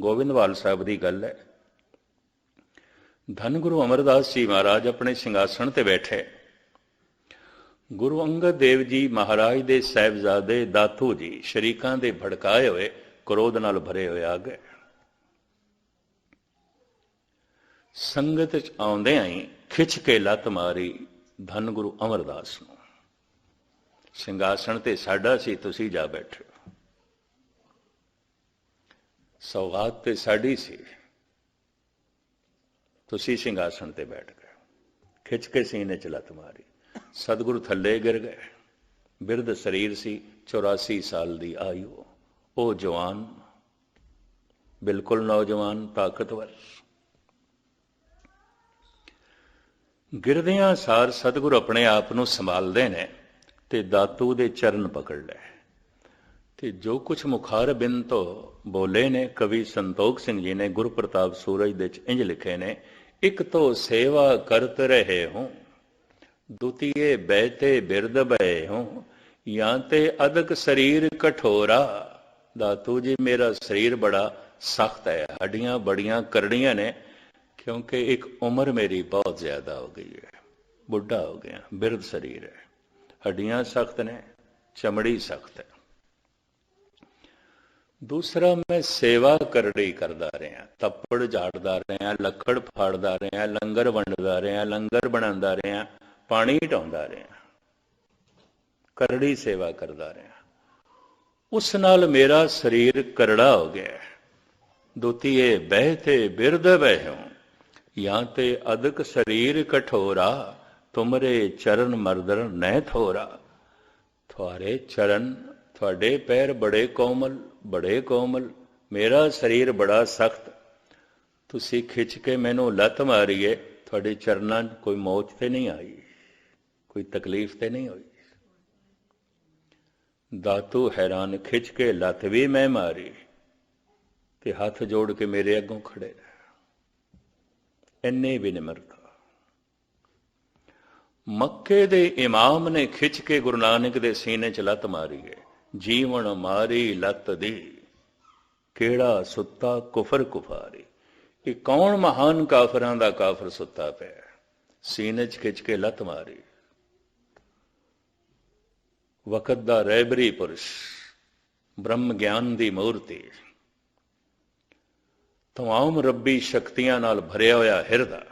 ਗੋਬਿੰਦਵਾਲ ਸਾਹਿਬ ਦੀ ਗੱਲ ਹੈ। ਧੰਨ ਗੁਰੂ ਅਮਰਦਾਸ ਜੀ ਮਹਾਰਾਜ ਆਪਣੇ ਸਿੰਘਾਸਣ ਤੇ ਬੈਠੇ। ਗੁਰੂ ਅੰਗਦ ਦੇਵ ਜੀ ਮਹਾਰਾਜ ਦੇ ਸਹਿਬਜ਼ਾਦੇ ਦਾਤੂ ਜੀ ਸ਼ਰੀਕਾਂ ਦੇ ਭੜਕਾਏ ਹੋਏ ਕ੍ਰੋਧ ਨਾਲ ਭਰੇ ਹੋਏ ਆ ਗਏ। ਸੰਗਤ ਚ ਆਉਂਦੇ ਆਈ ਖਿੱਚ ਕੇ ਲੱਤ ਮਾਰੀ ਧੰਨ ਗੁਰੂ ਅਮਰਦਾਸ ਨੂੰ। ਸਿੰਘਾਸਣ ਤੇ ਸਾਡਾ ਸੀ, ਤੁਸੀਂ ਜਾ ਬੈਠੇ ਸੌਗਾਤ ਤੇ ਸਾਡੀ ਸੀ। ਤੁਸੀਂ ਸਿੰਘਾਸਣ ਤੇ ਬੈਠ ਗਏ। ਖਿੱਚ ਕੇ ਸੀਨੇ ਚ ਲੱਤ ਮਾਰੀ। ਸਤਿਗੁਰੂ ਥੱਲੇ ਗਿਰ ਗਏ। ਬਿਰਧ ਸਰੀਰ ਸੀ 84 ਸਾਲ ਦੀ ਆਯੂ। ਉਹ ਜਵਾਨ, ਬਿਲਕੁਲ ਨੌਜਵਾਨ, ਤਾਕਤਵਰ। ਗਿਰਦਿਆਂ ਸਾਰ ਸਤਿਗੁਰ ਆਪਣੇ ਆਪ ਨੂੰ ਸੰਭਾਲਦੇ ਨੇ ਤੇ ਦਾਤੂ ਦੇ ਚਰਨ ਪਕੜ ਲੈ ਤੇ ਜੋ ਕੁਛ ਮੁਖਾਰ ਬਿਨ ਤੋਂ ਬੋਲੇ ਨੇ, ਕਵੀ ਸੰਤੋਖ ਸਿੰਘ ਜੀ ਨੇ ਗੁਰੂ ਪ੍ਰਤਾਪ ਸੂਰਜ ਦੇ ਚ ਇੰਜ ਲਿਖੇ ਨੇ, ਇੱਕ ਤੋਂ ਸੇਵਾ ਕਰਤ ਰਹੇ ਹੂੰ, ਦੁਤੀਏ ਬੈਤੇ ਬਿਰਦ ਬਏ ਹੂੰ ਜਾਂ ਤੇ ਅਦਕ ਸਰੀਰ ਕਠੋਰਾ, ਦਾਤੂ ਜੀ ਮੇਰਾ ਸਰੀਰ ਬੜਾ ਸਖਤ ਹੈ, ਹੱਡੀਆਂ ਬੜੀਆਂ ਕਰੜੀਆਂ ਨੇ, ਕਿਉਂਕਿ ਇੱਕ ਉਮਰ ਮੇਰੀ ਬਹੁਤ ਜ਼ਿਆਦਾ ਹੋ ਗਈ ਹੈ, ਬੁੱਢਾ ਹੋ ਗਿਆ, ਬਿਰਧ ਸਰੀਰ ਹੈ, ਹੱਡੀਆਂ ਸਖਤ ਨੇ, ਚਮੜੀ ਸਖਤ ਹੈ। ਦੂਸਰਾ ਮੈਂ ਸੇਵਾ ਕਰੜੀ ਕਰਦਾ ਰਿਹਾ। ਤੱਪੜ ਝਾੜਦਾ ਰਿਹਾ, ਲੱਕੜ ਫਾੜਦਾ ਰਿਹਾ, ਲੰਗਰ ਵੰਡਦਾ ਰਿਹਾ, ਲੰਗਰ ਬਣਾਉਂਦਾ ਰਿਹਾ, ਪਾਣੀ ਢਾਉਂਦਾ ਰਿਹਾ। ਕਰੜੀ ਸੇਵਾ ਕਰਦਾ ਰਿਹਾ। ਉਸ ਨਾਲ ਮੇਰਾ ਸਰੀਰ ਕਰੜਾ ਹੋ ਗਿਆ। ਦੁਤੀਏ ਬਹਿਤੇ ਬਿਰਦ ਬਹਿਉ ਜਾਂ ਤੇ ਅਦਕ ਸਰੀਰ ਕਠੋਰਾ, ਤੁਮਰੇ ਚਰਨ ਮਰਦਰ ਨਹਿ ਥੋਰਾ। ਤੁਹਾਰੇ ਚਰਨ ਤੁਹਾਡੇ ਪੈਰ ਬੜੇ ਕੋਮਲ ਬੜੇ ਕੋਮਲ, ਮੇਰਾ ਸਰੀਰ ਬੜਾ ਸਖਤ। ਤੁਸੀਂ ਖਿੱਚ ਕੇ ਮੈਨੂੰ ਲੱਤ ਮਾਰੀਏ, ਤੁਹਾਡੇ ਚਰਨਾਂ 'ਚ ਕੋਈ ਮੌਤ ਤੇ ਨਹੀਂ ਆਈ, ਕੋਈ ਤਕਲੀਫ ਤੇ ਨਹੀਂ ਹੋਈ। ਦਾਤੂ ਹੈਰਾਨ ਖਿੱਚ ਕੇ ਲੱਤ ਵੀ ਮੈਂ ਮਾਰੀ ਤੇ ਹੱਥ ਜੋੜ ਕੇ ਮੇਰੇ ਅੱਗੋਂ ਖੜੇ ਇੰਨੇ ਵੀ ਨਿਮਰਤਾ ਮੱਕੇ ਦੇ ਇਮਾਮ ਨੇ ਖਿੱਚ ਕੇ ਗੁਰੂ ਨਾਨਕ ਦੇ ਸੀਨੇ 'ਚ ਲੱਤ ਮਾਰੀ ਹੈ ਜੀਵਨ ਮਾਰੀ ਲੱਤ ਦੀ। ਕਿਹੜਾ ਸੁੱਤਾ ਕੁਫਰ ਕੁਫਾਰੀ। ਇਹ ਕੌਣ ਮਹਾਨ ਕਾਫਰਾਂ ਦਾ ਕਾਫਰ ਸੁੱਤਾ ਪਿਆ ਸੀਨੇ 'ਚ ਖਿੱਚ ਕੇ ਲੱਤ ਮਾਰੀ। ਵਕਤ ਦਾ ਰਹਿਬਰੀ ਪੁਰਸ਼, ਬ੍ਰਹਮ ਗਿਆਨ ਦੀ ਮੂਰਤੀ। ਤਮਾਮ ਰੱਬੀ ਸ਼ਕਤੀਆਂ ਨਾਲ ਭਰਿਆ ਹੋਇਆ ਹਿਰਦਾ।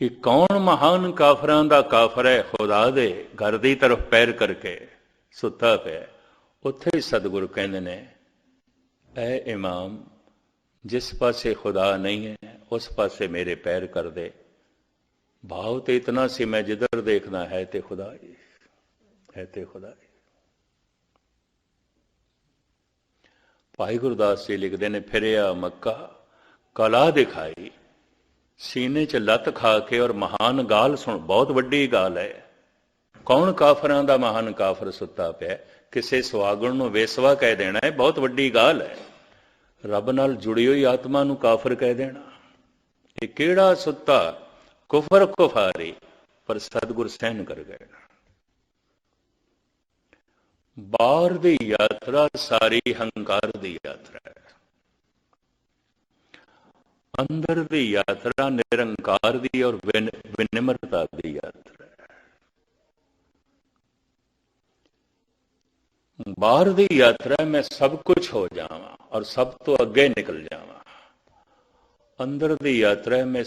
ਇਹ ਕੌਣ ਮਹਾਨ ਕਾਫਰਾਂ ਦਾ ਕਾਫਰ ਹੈ? ਖੁਦਾ ਦੇ ਘਰ ਦੀ ਤਰਫ ਪੈਰ ਕਰਕੇ ਸੁੱਤਾ ਪਿਆ। ਉੱਥੇ ਹੀ ਸਤਿਗੁਰੂ ਕਹਿੰਦੇ ਨੇ, ਐ ਇਮਾਮ, ਜਿਸ ਪਾਸੇ ਖੁਦਾ ਨਹੀਂ ਹੈ, ਉਸ ਪਾਸੇ ਮੇਰੇ ਪੈਰ ਕਰ ਦੇ। ਭਾਵ ਤੇ ਇਤਨਾ ਸੀ ਮੈਂ ਜਿੱਧਰ ਦੇਖਣਾ ਹੈ ਤੇ ਖੁਦਾ ਹੀ ਹੈ ਤੇ ਖੁਦਾ ਹੀ ਭਾਈ ਗੁਰਦਾਸ ਜੀ ਲਿਖਦੇ ਨੇ, ਫਿਰਿਆ ਮੱਕਾ, ਕਲਾ ਦਿਖਾਈ। ਸੀਨੇ 'ਚ ਲੱਤ ਖਾ ਕੇ ਔਰ ਮਹਾਨ ਗਾਲ ਸੁਣ, ਬਹੁਤ ਵੱਡੀ ਗਾਲ ਹੈ। ਕੌਣ ਕਾਫਰਾਂ ਦਾ ਮਹਾਨ ਕਾਫਰ ਸੁੱਤਾ ਪਿਆ? ਕਿਸੇ ਸੁਆਗਣ ਨੂੰ ਵੇਸਵਾ ਕਹਿ ਦੇਣਾ ਹੈ, ਬਹੁਤ ਵੱਡੀ ਗਾਲ ਹੈ। ਰੱਬ ਨਾਲ ਜੁੜੀ ਹੋਈ ਆਤਮਾ ਨੂੰ ਕਾਫਰ ਕਹਿ ਦੇਣਾ। ਇਹ ਕਿਹੜਾ ਸੁੱਤਾ? ਕੁਫਰ ਕੁਫਾਰੀ, ਪਰ ਸਤਗੁਰ ਸਹਿਨ ਕਰ ਗਏ। ਬਾਹਰ ਦੀ ਯਾਤਰਾ, ਸਾਰੀ ਹੰਕਾਰ ਦੀ ਯਾਤਰਾ ਹੈ। ਅੰਦਰ ਦੀ ਯਾਤਰਾ ਨਿਰੰਕਾਰ ਦੀ ਔਰ ਵਿਨਿਮਰਤਾ ਦੀ ਯਾਤਰਾ ਹੈ ਬਾਹਰ ਦੀ ਯਾਤਰਾ ਮੈਂ ਸਭ ਕੁਝ ਹੋ ਜਾਵਾਂ ਔਰ ਸਭ ਤੋਂ ਅੱਗੇ ਨਿਕਲ ਜਾਵਾਂ ਅੰਦਰ ਦੀ ਯਾਤਰਾ ਮੈਂ